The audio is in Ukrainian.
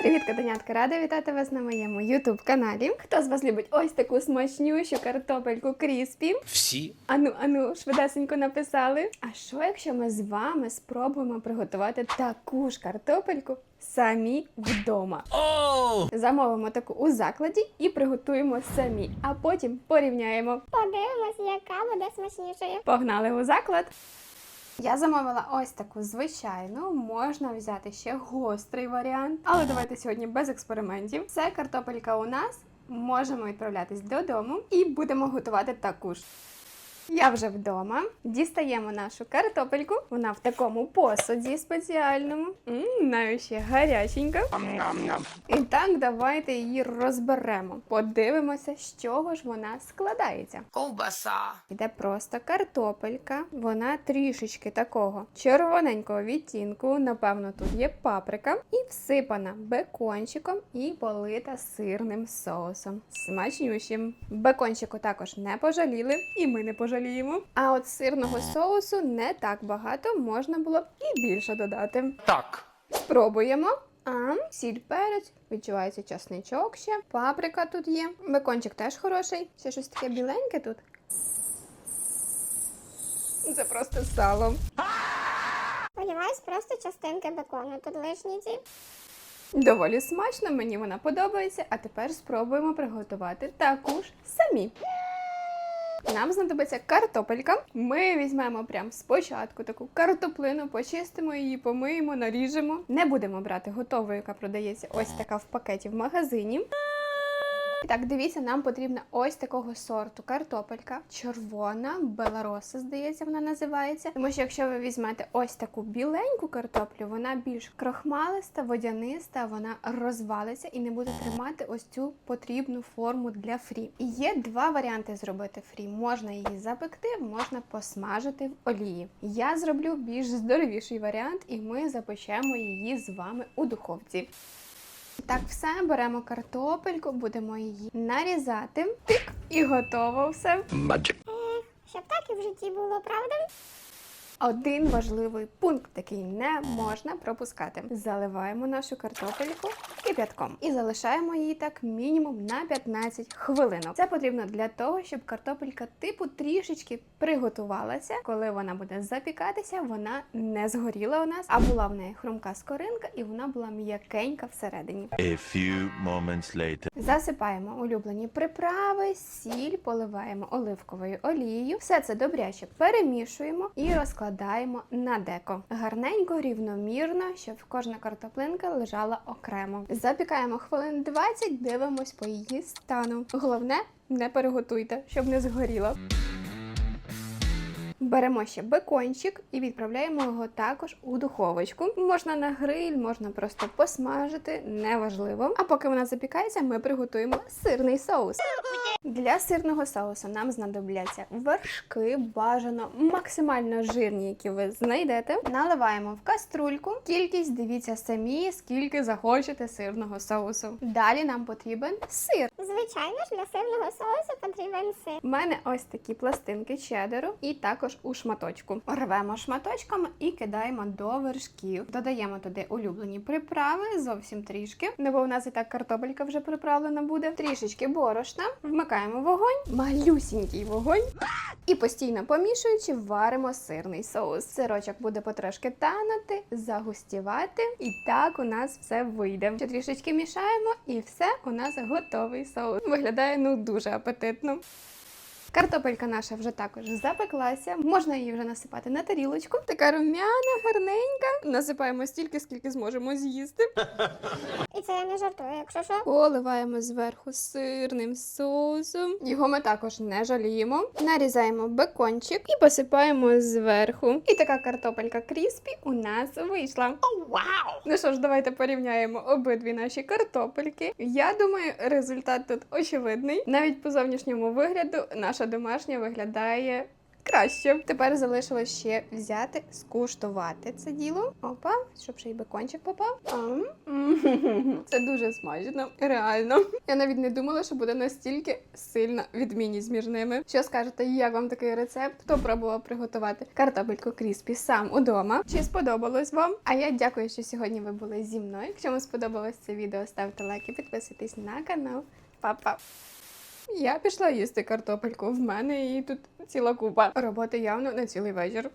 Привіт, котенятка! Рада вітати вас на моєму ютуб каналі. Хто з вас любить ось таку смачнющу картопельку кріспі? Всі. Ану, ану, швидесенько написали. А що, якщо ми з вами спробуємо приготувати таку ж картопельку самі вдома? Оу! Замовимо таку у закладі і приготуємо самі, а потім порівняємо. Подивимось, яка буде смачнішою. Погнали у заклад. Я замовила ось таку звичайну, можна взяти ще гострий варіант. Але давайте сьогодні без експериментів. Це картопелька у нас. Можемо відправлятись додому і будемо готувати таку ж. Я вже вдома. Дістаємо нашу картопельку. Вона в такому посуді спеціальному. Навіть ще гаряченька. І так, давайте її розберемо. Подивимося, з чого ж вона складається. Ковбаса. Іде просто картопелька. Вона трішечки такого червоненького відтінку. Напевно, тут є паприка. І всипана бекончиком і полита сирним соусом. Смачнющим. Бекончику також не пожаліли, і ми не пожаліємо. А от сирного соусу не так багато, можна було б і більше додати. Так. Спробуємо. А, сіль перець, відчувається часничок ще. Паприка тут є. Бекончик теж хороший. Ще щось таке біленьке тут. Це просто сало. Сподіваюсь, просто частинки бекону. Тут лишні ці. Доволі смачно, мені вона подобається. А тепер спробуємо приготувати таку ж самі. Нам знадобиться картопелька. Ми візьмемо прям спочатку таку картоплину, почистимо її, помиємо, наріжемо. Не будемо брати готову, яка продається ось така в пакеті в магазині. Так, дивіться, нам потрібна ось такого сорту картопелька. Червона, белароса, здається, вона називається. Тому що якщо ви візьмете ось таку біленьку картоплю, вона більш крохмалиста, водяниста, вона розвалиться і не буде тримати ось цю потрібну форму для фрі. І є два варіанти зробити фрі. Можна її запекти, можна посмажити в олії. Я зроблю більш здоровіший варіант, і ми запечемо її з вами у духовці. Так, все, беремо картопельку, будемо її нарізати. Тик, і готово все. Magic. Щоб так і в житті було, правда? Один важливий пункт, який не можна пропускати. Заливаємо нашу картопельку кип'ятком і залишаємо її так мінімум на 15 хвилинок. Це потрібно для того, щоб картопелька типу трішечки приготувалася. Коли вона буде запікатися, вона не згоріла у нас, а була в неї хрумка скоринка, і вона була м'якенька всередині. A few moments later. Засипаємо улюблені приправи, сіль, поливаємо оливковою олією. Все це добряче перемішуємо і розкладаємо на деко. Гарненько, рівномірно, щоб кожна картоплинка лежала окремо. Запікаємо хвилин 20, дивимось по її стану. Головне, не переготуйте, щоб не згоріло. Беремо ще бекончик і відправляємо його також у духовочку. Можна на гриль, можна просто посмажити, неважливо. А поки вона запікається, ми приготуємо сирний соус. Для сирного соусу нам знадобляться вершки, бажано максимально жирні, які ви знайдете. Наливаємо в каструльку. Кількість дивіться самі, скільки захочете сирного соусу. Далі нам потрібен сир. Звичайно ж, для сирного соусу потрібен сир. У мене ось такі пластинки чедеру і також у шматочку. Рвемо шматочками і кидаємо до вершків. Додаємо туди улюблені приправи, зовсім трішки. Не бо в нас і так картопелька вже приправлена буде. Трішечки борошна. Вмикаємо вогонь, малюсінький вогонь. І постійно помішуючи, варимо сирний соус. Сирочок буде потрошки танути, загустівати. І так у нас все вийде. Ще трішечки мішаємо, і все у нас готовий соус. Виглядає ну дуже апетитно. Картопелька наша вже також запеклася. Можна її вже насипати на тарілочку. Така рум'яна, гарненька. Насипаємо стільки, скільки зможемо з'їсти. І це я не жартую, якщо що. Поливаємо зверху сирним соусом. Його ми також не жаліємо. Нарізаємо бекончик і посипаємо зверху. І така картопелька кріспі у нас вийшла. Вау! Ну що ж, давайте порівняємо обидві наші картопельки. Я думаю, результат тут очевидний. Навіть по зовнішньому вигляду наша домашня виглядає краще. Тепер залишилось ще взяти, скуштувати це діло. Опа, щоб ще й бекончик попав. Це дуже смачно, реально. Я навіть не думала, що буде настільки сильна відмінність між ними. Що скажете, як вам такий рецепт? Хто пробував приготувати картопельку кріспі сам удома? Чи сподобалось вам? А я дякую, що сьогодні ви були зі мною. Якщо вам сподобалось це відео, ставте лайк і підписуйтесь на канал. Па-па! Я пішла їсти картопельку. В мене її тут ціла купа. Роботи явно на цілий вечір.